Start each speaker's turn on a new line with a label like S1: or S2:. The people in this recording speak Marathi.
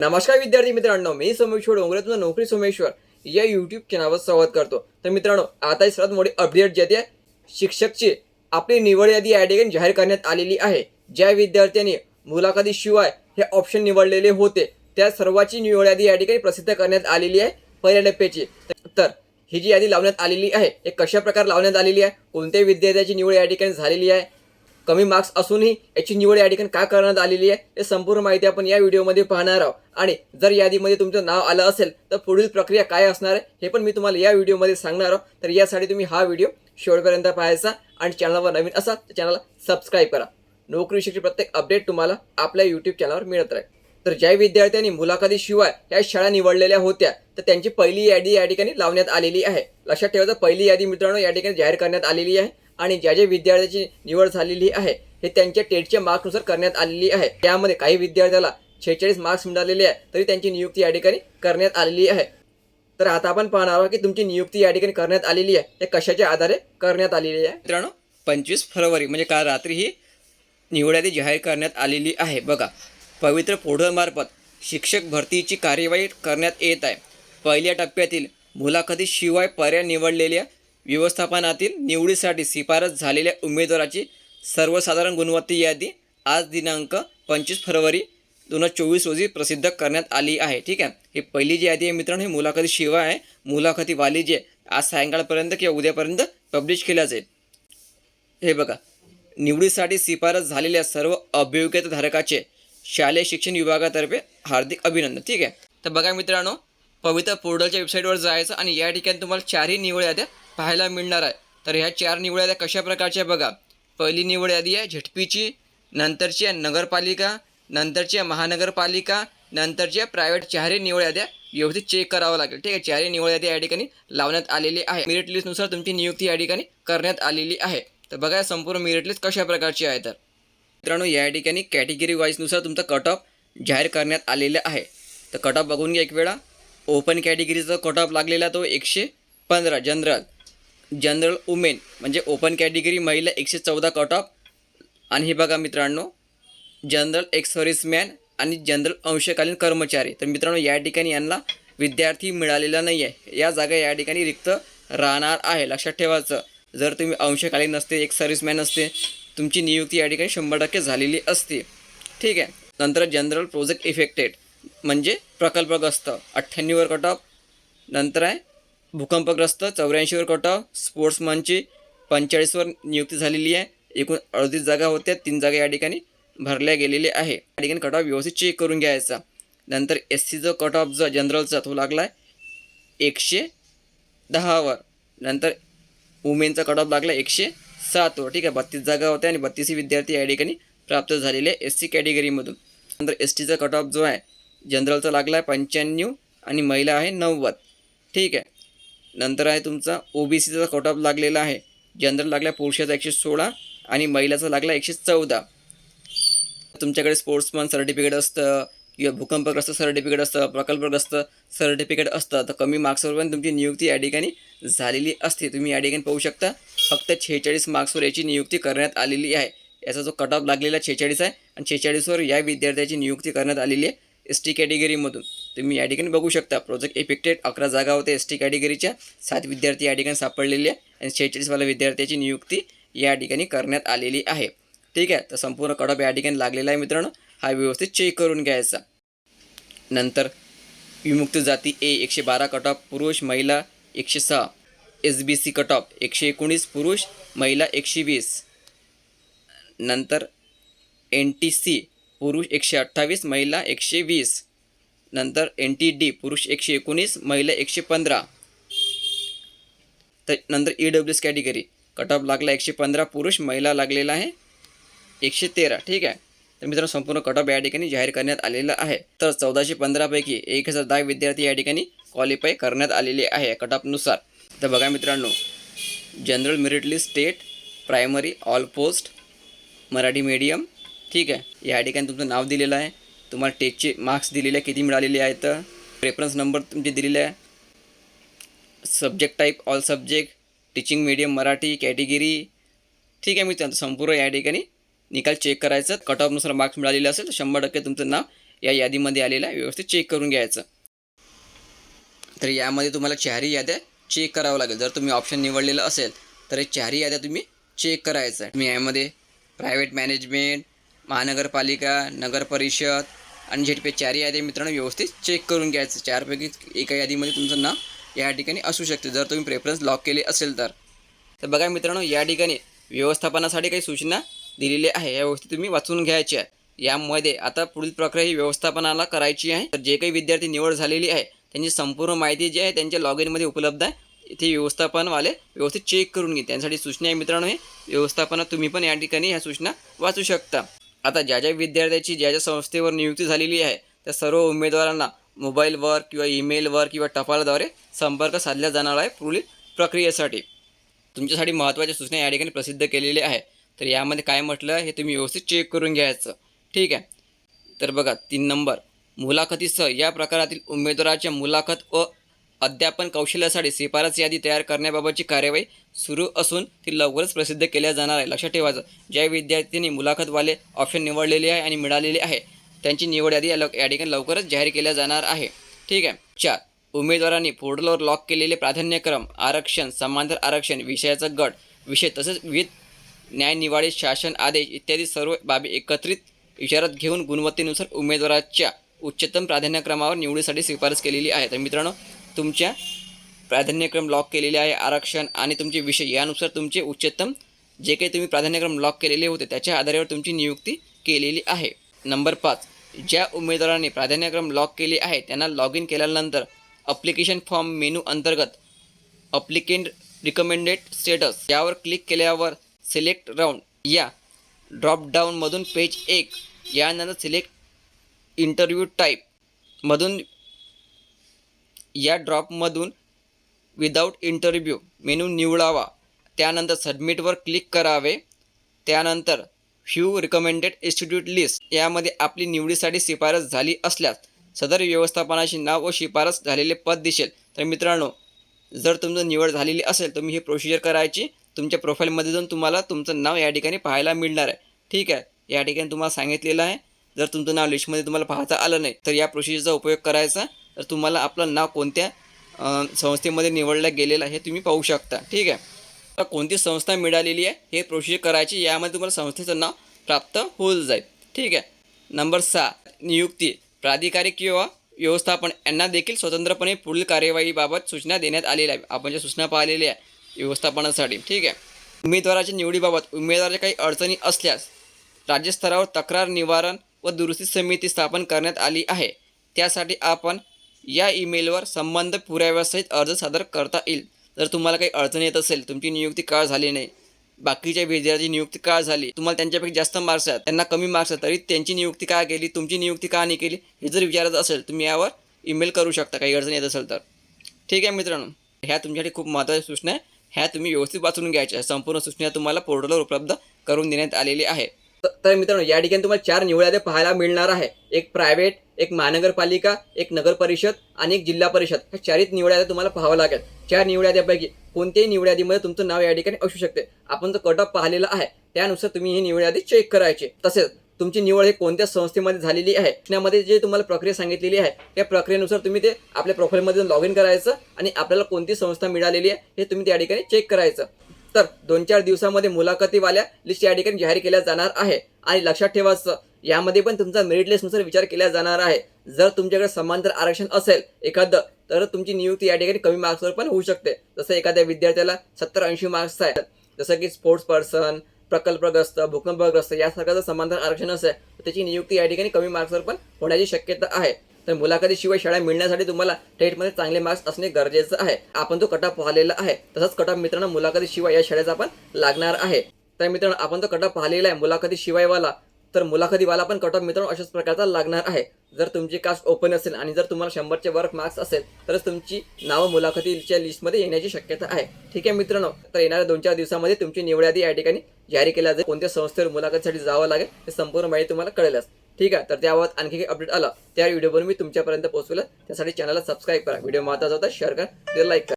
S1: नमस्कार विद्यार्थी मित्रांनो मी सोमेश्वर डोंगरे नोकरी सोमेश्वर या युट्यूब चॅनलवर संवाद करतो. तर मित्रांनो आता ही सर्वात मोठी अपडेट जी आहे शिक्षकची आपली निवड यादी या ठिकाणी जाहीर करण्यात आलेली आहे. ज्या विद्यार्थ्यांनी मुलाखतीशिवाय हे ऑप्शन निवडलेले होते त्या सर्वांची निवड यादी या ठिकाणी प्रसिद्ध करण्यात आलेली आहे पहिल्या टप्प्याची. तर ही जी यादी लावण्यात आलेली आहे हे कशा प्रकारे लावण्यात आलेली आहे कोणत्या विद्यार्थ्याची निवड या ठिकाणी झालेली आहे कमी मार्क्स असूनही याची निवड या ठिकाणी का करण्यात आलेली आहे हे संपूर्ण माहिती आपण या व्हिडिओमध्ये पाहणार आहोत. आणि जर यादीमध्ये तुमचं नाव आलं असेल तर पुढील प्रक्रिया काय असणार आहे हे पण मी तुम्हाला या व्हिडिओमध्ये सांगणार आहोत. तर यासाठी तुम्ही हा व्हिडिओ शेवटपर्यंत पाहायचा आणि चॅनलवर नवीन असाल तर चॅनलला सबस्क्राईब करा. नोकरीविषयीची प्रत्येक अपडेट तुम्हाला आपल्या यूट्यूब चॅनलवर मिळत राहील. तर ज्या विद्यार्थ्यांनी मुलाखतीशिवाय या शाळा निवडलेल्या होत्या तर त्यांची पहिली यादी या ठिकाणी लावण्यात आलेली आहे. लक्षात ठेवायचं पहिली यादी मित्रांनो या ठिकाणी जाहीर करण्यात आलेली आहे आणि ज्या ज्या विद्यार्थ्याची निवड झालेली आहे हे त्यांच्या टेटच्या मार्कनुसार करण्यात आलेली आहे. त्यामध्ये काही विद्यार्थ्याला शेहेचाळीस मार्क्स मिळालेले आहे तरी त्यांची नियुक्ती या ठिकाणी करण्यात आलेली आहे. तर आता आपण पाहणार आहोत की तुमची नियुक्ती या ठिकाणी करण्यात आलेली आहे. हे कशाच्या आधारे करण्यात आलेली आहे? मित्रांनो पंचवीस फरवरी म्हणजे काल रात्री ही निवड यादी जाहीर करण्यात आलेली आहे. बघा पवित्र पोर्टलमार्फत शिक्षक भरतीची कार्यवाही करण्यात येत आहे. पहिल्या टप्प्यातील मुलाखतीशिवाय पर्याय निवडलेल्या व्यवस्थापनातील निवडीसाठी शिफारस झालेल्या उमेदवाराची सर्वसाधारण गुणवत्ता यादी आज दिनांक पंचवीस फरवरी दोन हजार चोवीस रोजी प्रसिद्ध करण्यात आली आहे. ठीक आहे? ही पहिली जी यादी आहे मित्रांनो ही मुलाखतीशिवाय आहे. मुलाखतीवाली जी आहे आज सायंकाळपर्यंत किंवा उद्यापर्यंत पब्लिश केल्या जाईल. हे बघा निवडीसाठी शिफारस झालेल्या सर्व अभियोग्यताधारकाचे शालेय शिक्षण विभागातर्फे हार्दिक अभिनंदन. ठीक आहे? तर बघा मित्रांनो पवित्र पोर्टलच्या वेबसाईटवर जायचं आणि या ठिकाणी तुम्हाला चारही निवड याद्या पाहायला मिळणार आहे. तर ह्या चार निवड याद्या कशा प्रकारच्या बघा. पहिली निवड यादी आहे झटपीची नंतरची आहे नगरपालिका नंतरची आहे महानगरपालिका नंतरची आहे प्रायव्हेट चारही निवड याद्या व्यवस्थित चेक करावं लागेल. ठीक आहे? चारही निवड यादी या ठिकाणी लावण्यात आलेली आहे. मेरिट लिस्टनुसार तुमची नियुक्ती या ठिकाणी करण्यात आलेली आहे. तर बघा संपूर्ण मेरिट लिस्ट कशा प्रकारची आहे तर. मित्रांनो या ठिकाणी कॅटेगरी वाईजनुसार तुमचा कट ऑफ जाहीर करण्यात आलेला आहे. तर कट ऑफ बघून घ्या एक वेळा. ओपन कॅटेगरीचा कट ऑफ लागलेला तो एकशे पंधरा जनरल जनरल वुमेन म्हणजे ओपन कॅटेगरी महिला एकशे चौदा कट ऑफ. आणि हे बघा मित्रांनो जनरल एक्स सर्व्हिसमॅन आणि जनरल अंशकालीन कर्मचारी. तर मित्रांनो या ठिकाणी यांना विद्यार्थी मिळालेला नाही आहे या जागा या ठिकाणी रिक्त राहणार आहे. लक्षात ठेवायचं जर तुम्ही अंशकालीन नसते एक सर्व्हिसमॅन असते तुमची नियुक्ती या ठिकाणी शंभर टक्के झालेली असते. ठीक आहे? नंतर जनरल प्रोजेक्ट इफेक्टेड म्हणजे प्रकल्पग्रस्त अठ्ठ्याण्णववर कट ऑफ. नंतर आहे भूकंपग्रस्त चौऱ्याऐंशीवर कट स्पोर्ट्समनची पंचेचाळीसवर नियुक्ती झालेली आहे. एकूण अडतीस जागा होत्या. तीन जागा या ठिकाणी भरल्या गेलेल्या आहे. या ठिकाणी कट ऑफ व्यवस्थित चेक करून घ्यायचा. नंतर एस सीचं कट ऑफ जो जनरलचा तो लागला आहे एकशे दहावर नंतर वुमेनचा कट ऑफ लागला एकशे सातवर ठीक आहे. बत्तीस जागा होत्या आणि बत्तीसही विद्यार्थी या ठिकाणी प्राप्त झालेले एस सी कॅटेगरीमधून नंतर एस टीचा कट ऑफ जो आहे जनरलचा लागला आहे पंच्याण्णव आणि महिला आहे नव्वद. ठीक आहे. नंतर आहे तुमचा ओ बी सीचा कट ऑफ लागलेला आहे. जनरल लागला पुरुषाचा एकशे सोळा आणि महिलाचा लागला एकशे चौदा. तुमच्याकडे स्पोर्ट्समन सर्टिफिकेट असतं किंवा भूकंपग्रस्त सर्टिफिकेट असतं प्रकल्पग्रस्त सर्टिफिकेट असतं. तर कमी मार्क्सवर पण तुमची नियुक्ती या ठिकाणी झालेली असते. तुम्ही या ठिकाणी पाहू शकता फक्त छेचाळीस मार्क्सवर याची नियुक्ती करण्यात आलेली आहे. याचा जो कट ऑफ लागलेला छेचाळीस आहे आणि छेचाळीसवर या विद्यार्थ्याची नियुक्ती करण्यात आलेली आहे. एस टी कॅटेगरीमधून तुम्ही या ठिकाणी बघू शकता. प्रोजेक्ट इफेक्टेड अकरा जागा होत्या एस टी कॅटेगरीच्या सात विद्यार्थी या ठिकाणी सापडलेले आहे आणि छेचाळीसवाल्या विद्यार्थ्याची नियुक्ती या ठिकाणी करण्यात आलेली आहे. ठीक आहे? तर संपूर्ण कडप या ठिकाणी लागलेला आहे मित्रांनो. हा व्यवस्थित चेक करून घ्यायचा. नंतर विमुक्त जाती ए एकशे बारा कटॉप पुरुष महिला एकशे सहा. एस बी सी कटॉप एकशे एकोणीस पुरुष महिला एकशे वीस. नंतर एन टी सी पुरुष एकशे अठ्ठावीस महिला एकशे वीस. नंतर एन टी डी पुरुष एकशे एकोणीस महिला एकशे पंधरा. तर नंतर E W S category cut off लागला एकशे पंधरा पुरुष महिला लागलेला आहे एकशे तेरा. ठीक आहे? तर मित्रांनो संपूर्ण कट ऑफ या ठिकाणी जाहीर करण्यात आलेला आहे. तर चौदाशे पंधरापैकी एक हजार दहा विद्यार्थी या ठिकाणी क्वालिफाय करण्यात आलेले आहे कट ऑफनुसार तर बघा मित्रांनो general merit list state primary all post Marathi medium ठीक आहे? या ठिकाणी तुमचं नाव दिलेलं आहे. तुम्हाला टेटचे मार्क्स दिलेले आहे किती मिळालेले आहेत रेफरन्स नंबर तुमचे दिलेले आहे. Subject type all subject teaching medium Marathi category ठीक आहे मी त्यांचं संपूर्ण या ठिकाणी निकाल चेक करायचं. कट ऑफनुसार मार्क्स मिळालेले असेल तर शंभर टक्के तुमचं नाव या यादीमध्ये आलेलं आहे. व्यवस्थित चेक करून घ्यायचं. तर यामध्ये तुम्हाला चारही याद्या चेक करावं लागेल. जर तुम्ही ऑप्शन निवडलेलं असेल तर हे चारही याद्या तुम्ही चेक करायचं आहे. तुम्ही यामध्ये प्रायव्हेट मॅनेजमेंट महानगरपालिका नगरपरिषद आणि झेडपे चार यादी मित्रांनो व्यवस्थित चेक करून घ्यायचं. चारपैकी एका यादीमध्ये तुमचं नाव या ठिकाणी असू शकते. जर तुम्ही प्रेफरन्स लॉक केले असेल तर. तर बघा मित्रांनो या ठिकाणी व्यवस्थापनासाठी काही सूचना दिलेल्या आहे. या व्यवस्थित तुम्ही वाचून घ्यायच्या. आहे यामध्ये आता पुढील प्रक्रिया ही व्यवस्थापनाला करायची आहे. तर जे काही विद्यार्थी निवड झालेली आहे त्यांची संपूर्ण माहिती जी आहे त्यांच्या लॉग इनमध्ये उपलब्ध आहे. इथे व्यवस्थापनवाले व्यवस्थित चेक करून घे त्यांसाठी सूचना आहे मित्रांनो हे व्यवस्थापनात तुम्ही पण या ठिकाणी ह्या सूचना वाचू शकता. आता ज्या ज्या विद्यार्थ्याची ज्या ज्या संस्थेवर नियुक्ती झालेली आहे त्या सर्व उमेदवारांना मोबाईलवर किंवा ईमेलवर किंवा टपालद्वारे संपर्क साधला जाणार आहे पुढील प्रक्रियेसाठी. तुमच्यासाठी महत्त्वाच्या सूचना या ठिकाणी प्रसिद्ध केलेल्या आहे तर यामध्ये काय म्हटलं हे तुम्ही व्यवस्थित चेक करून घ्यायचं. ठीक आहे? तर बघा तीन नंबर. मुलाखतीसह या प्रकारातील उमेदवाराच्या मुलाखत व अध्यापन कौशल्यासाठी शिफारस यादी तयार करण्याबाबतची कार्यवाही सुरू असून ती लवकरच प्रसिद्ध केल्या जाणार आहे. लक्षात ठेवायचं ज्या विद्यार्थ्यांनी मुलाखतवाले ऑप्शन निवडलेले आहे आणि मिळालेले आहे त्यांची निवड यादी या या ठिकाणी लवकरच जाहीर केल्या जाणार आहे. ठीक आहे. चार उमेदवारांनी पोर्टलवर लॉक केलेले प्राधान्यक्रम आरक्षण समांतर आरक्षण विषयाचा गट विषय तसेच विविध न्यायनिवाडी शासन आदेश इत्यादी सर्व बाबी एकत्रित विचारात घेऊन गुणवत्तेनुसार उमेदवाराच्या उच्चतम प्राधान्यक्रमावर निवडीसाठी शिफारस केलेली आहे. तर मित्रांनो तुमच्या प्राधान्यक्रम लॉक केलेले आहे आरक्षण आणि तुमचे विषय. यानुसार तुमचे उच्चतम जे काही तुम्ही प्राधान्यक्रम लॉक केलेले होते त्याच्या आधारावर तुमची नियुक्ती केलेली आहे. नंबर पाच. ज्या उमेदवारांनी प्राधान्यक्रम लॉक केले आहे त्यांना लॉग इन केल्यानंतर अप्लिकेशन फॉर्म मेनू अंतर्गत अप्लिकेंट रिकमेंडेड स्टेटस यावर क्लिक केल्यावर सिलेक्ट राऊंड या ड्रॉपडाऊनमधून पेज एक यानंतर सिलेक्ट इंटरव्ह्यू टाईपमधून या ड्रॉपमधून विदाऊट इंटरव्ह्यू मेनू निवडावा. त्यानंतर सबमिटवर क्लिक करावे. त्यानंतर फ्यू रिकमेंडेड इन्स्टिट्यूट लिस्ट यामध्ये आपली निवडीसाठी शिफारस झाली असल्यास सदर व्यवस्थापनाचे नाव व शिफारस झालेले पद दिसेल. तर मित्रांनो जर तुमचं निवड झालेली असेल तुम्ही ही प्रोसिजर करायची. तुमच्या प्रोफाईलमध्ये जाऊन तुम्हाला तुमचं नाव या ठिकाणी पाहायला मिळणार आहे. ठीक आहे? या ठिकाणी तुम्हाला सांगितलेलं आहे. जर तुमचं नाव लिस्टमध्ये तुम्हाला पाहता आलं नाही तर या प्रोसिजरचा उपयोग करायचा. तर तुम्हाला आपलं नाव कोणत्या संस्थेमध्ये निवडलं गेलेलं आहे हे तुम्ही पाहू शकता. ठीक आहे? तर कोणती संस्था मिळालेली आहे हे प्रोसिजर करायची यामध्ये तुम्हाला संस्थेचं नाव प्राप्त होऊन जाईल. ठीक आहे? नंबर सहा नियुक्ती प्राधिकारी किंवा व्यवस्थापन यांना देखील स्वतंत्रपणे पुढील कार्यवाहीबाबत सूचना देण्यात आलेल्या आहे आपण ज्या सूचना पाहिलेल्या आहे व्यवस्थापनासाठी. ठीक आहे? उमेदवाराच्या निवडीबाबत उमेदवाराच्या काही अडचणी असल्यास राज्यस्तरावर तक्रार निवारण व दुरुस्ती समिती स्थापन करण्यात आली आहे. त्यासाठी आपण या ईमेलवर संबंध पुराव्यासहित अर्ज सादर करता येईल. जर तुम्हाला काही अडचण येत असेल तुमची नियुक्ती का झाली नाही बाकीच्या विद्यार्थी नियुक्ती का झाली तुम्हाला त्यांच्यापैकी जास्त मार्क्स आहेत त्यांना कमी मार्क्स आहेत तरी त्यांची नियुक्ती का केली तुमची नियुक्ती का नाही केली हे जर विचारत असेल तुम्ही यावर ईमेल करू शकता काही अडचण येत असेल तर. ठीक आहे मित्रांनो ह्या तुमच्यासाठी खूप महत्त्वाच्या सूचना आहे. ह्या तुम्ही व्यवस्थित वाचून घ्यायच्या संपूर्ण सूचना तुम्हाला पोर्टलवर उपलब्ध करून देण्यात आलेली आहे. तर मित्रांनो या ठिकाणी तुम्हाला चार निवड्या पाहायला मिळणार आहे. एक प्रायव्हेट एक महानगरपालिका एक नगर परिषद आणि एक जिल्हा परिषद. ह्या चारही निवड्या तुम्हाला पाहावं लागेल. चार निवड्यापैकी कोणत्याही निवड्यादीमध्ये तुमचं नाव या ठिकाणी असू शकते. आपण जो कट ऑफ पाहिलेला आहे त्यानुसार तुम्ही ही निवड्यादी चेक करायची. तसेच तुमची निवड ही कोणत्या संस्थेमध्ये झालेली आहे त्यामध्ये जे तुम्हाला प्रक्रिया सांगितलेली आहे त्या प्रक्रियेनुसार तुम्ही ते आपल्या प्रोफाईलमध्ये लॉग इन करायचं आणि आपल्याला कोणती संस्था मिळालेली आहे हे तुम्ही त्या ठिकाणी चेक करायचं. तर दोन चार दिवसामध्ये मुलाखतीवाल्या लिस्ट या ठिकाणी जाहीर केल्या जाणार आहे. आणि लक्षात ठेवायचं यामध्ये पण तुमचा मेरिट लिस्टनुसार विचार केला जाणार आहे. जर तुमच्याकडे समांतर आरक्षण असेल एखादं तर तुमची नियुक्ती या ठिकाणी कमी मार्क्सवर पण होऊ शकते. जसं एखाद्या विद्यार्थ्याला सत्तर ऐंशी मार्क्स आहेत. जसं की स्पोर्ट्स पर्सन प्रकल्पग्रस्त भूकंपग्रस्त यासारखं जर समांतर आरक्षण असेल तर त्याची नियुक्ती या ठिकाणी कमी मार्क्सवर पण होण्याची शक्यता आहे. तर मुलाखतीशिवाय शाळा मिळण्यासाठी तुम्हाला टेटमध्ये चांगले मार्क्स असणे गरजेचं आहे. आपण तो कटाप पाहिलेला आहे. तसंच कटाप मित्रांनो मुलाखतीशिवाय या शाळेचा पण लागणार आहे. तर मित्रांनो आपण तो कटाप पाहिलेला आहे. मुलाखतीशिवायवाला तर मुलाखतीवाला पण कट ऑफ मित्रांनो अशाच प्रकारचा लागणार आहे. जर तुमची कास्ट ओपन असेल आणि जर तुम्हाला शंभरचे वर्क मार्क्स असेल तरच तुमची नावं मुलाखतीच्या लिस्टमध्ये येण्याची शक्यता आहे. ठीक आहे मित्रांनो? तर येणाऱ्या दोन चार दिवसामध्ये तुमची निवड यादी या ठिकाणी जारी केल्या जाईल. कोणत्या संस्थेवर मुलाखतीसाठी जावं लागेल हे संपूर्ण माहिती तुम्हाला कळेलच. ठीक आहे? तर त्याबाबत आणखी काही अपडेट आला. त्या व्हिडिओवर मी तुमच्यापर्यंत पोहोचवलं त्यासाठी चॅनलला सबस्क्राईब करा. व्हिडिओ महत्त्वाचा होता शेअर करा. लाईक करा.